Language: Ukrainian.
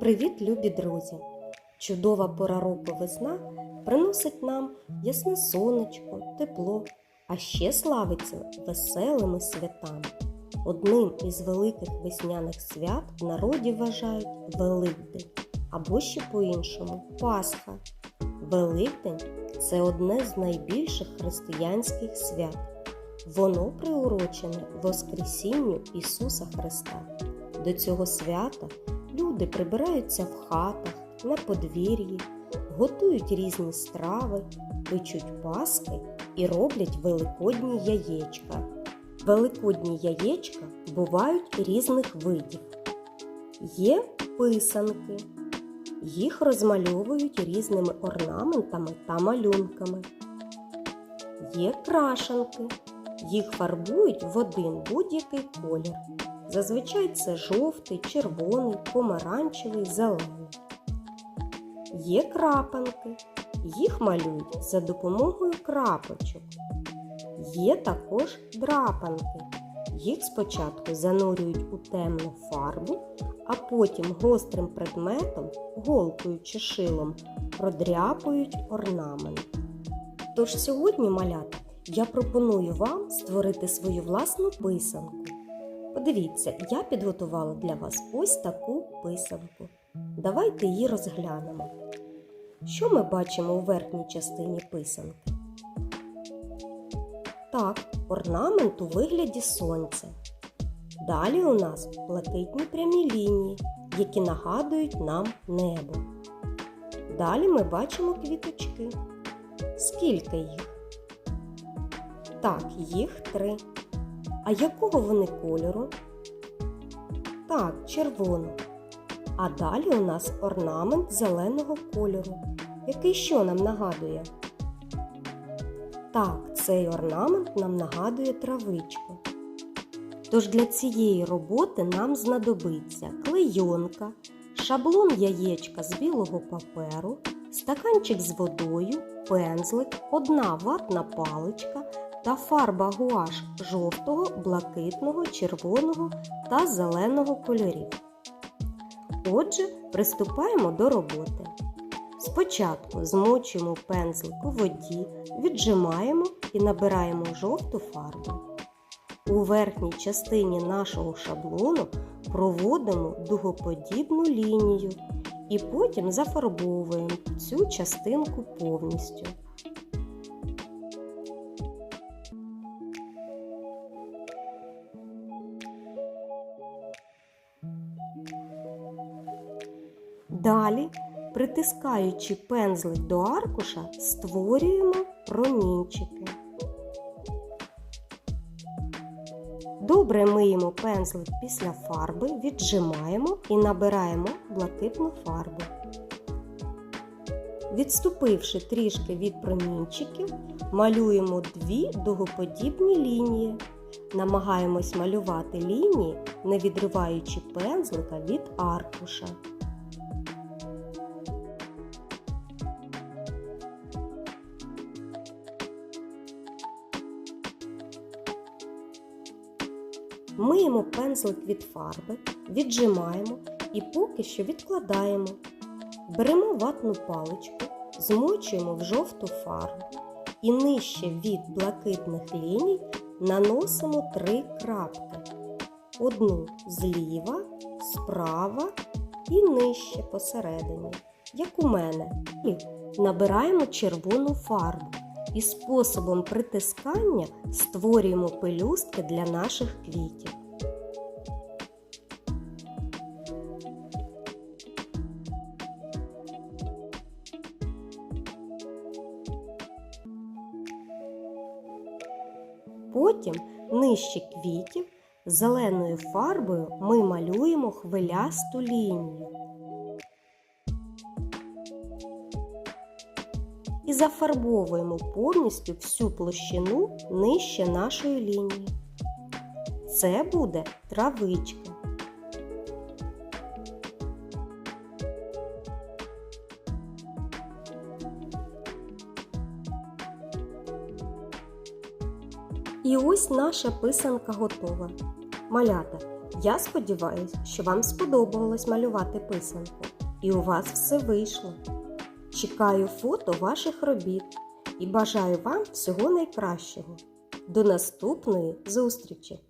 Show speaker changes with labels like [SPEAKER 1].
[SPEAKER 1] Привіт, любі друзі! Чудова пора року весна приносить нам ясне сонечко, тепло, а ще славиться веселими святами. Одним із великих весняних свят в народі вважають Великдень або ще по-іншому Пасха. Великдень це одне з найбільших християнських свят. Воно приурочене Воскресінню Ісуса Христа. До цього свята люди прибираються в хатах, на подвір'ї, готують різні страви, печуть паски і роблять великодні яєчка. Великодні яєчка бувають різних видів. Є писанки. Їх розмальовують різними орнаментами та малюнками. Є крашанки. Їх фарбують в один будь-який колір. Зазвичай це жовтий, червоний, помаранчевий, зелений. Є крапанки. Їх малюють за допомогою крапочок. Є також драпанки. Їх спочатку занурюють у темну фарбу, а потім гострим предметом, голкою чи шилом, продряпують орнамент. Тож сьогодні, малята, я пропоную вам створити свою власну писанку. Подивіться, я підготувала для вас ось таку писанку. Давайте її розглянемо. Що ми бачимо у верхній частині писанки? Так, орнамент у вигляді сонця. Далі у нас блакитні прямі лінії, які нагадують нам небо. Далі ми бачимо квіточки. Скільки їх? Так, їх три. А якого вони кольору? Так, червоного. А далі у нас орнамент зеленого кольору, який що нам нагадує? Так, цей орнамент нам нагадує травичку. Тож для цієї роботи нам знадобиться клейонка, шаблон яєчка з білого паперу, стаканчик з водою, пензлик, одна ватна паличка та фарба гуаш жовтого, блакитного, червоного та зеленого кольорів. Отже, приступаємо до роботи. Спочатку змочуємо пензлик у воді, віджимаємо і набираємо жовту фарбу. У верхній частині нашого шаблону проводимо дугоподібну лінію і потім зафарбовуємо цю частинку повністю. Далі, притискаючи пензлик до аркуша, створюємо промінчики. Добре миємо пензлик після фарби, віджимаємо і набираємо блакитну фарбу. Відступивши трішки від промінчиків, малюємо дві дугоподібні лінії. Намагаємось малювати лінії, не відриваючи пензлика від аркуша. Миємо пензлик від фарби, віджимаємо і поки що відкладаємо. Беремо ватну паличку, змочуємо в жовту фарбу і нижче від блакитних ліній наносимо три крапки. Одну зліва, справа і нижче посередині, як у мене. І набираємо червону фарбу і способом притискання створюємо пелюстки для наших квітів. Потім нижче квітів зеленою фарбою ми малюємо хвилясту лінію. І зафарбовуємо повністю всю площину нижче нашої лінії. Це буде травичка. І ось наша писанка готова. Малята, Я сподіваюся, що вам сподобалось малювати писанку, і у вас все вийшло. Чекаю фото ваших робіт і бажаю вам всього найкращого. До наступної зустрічі!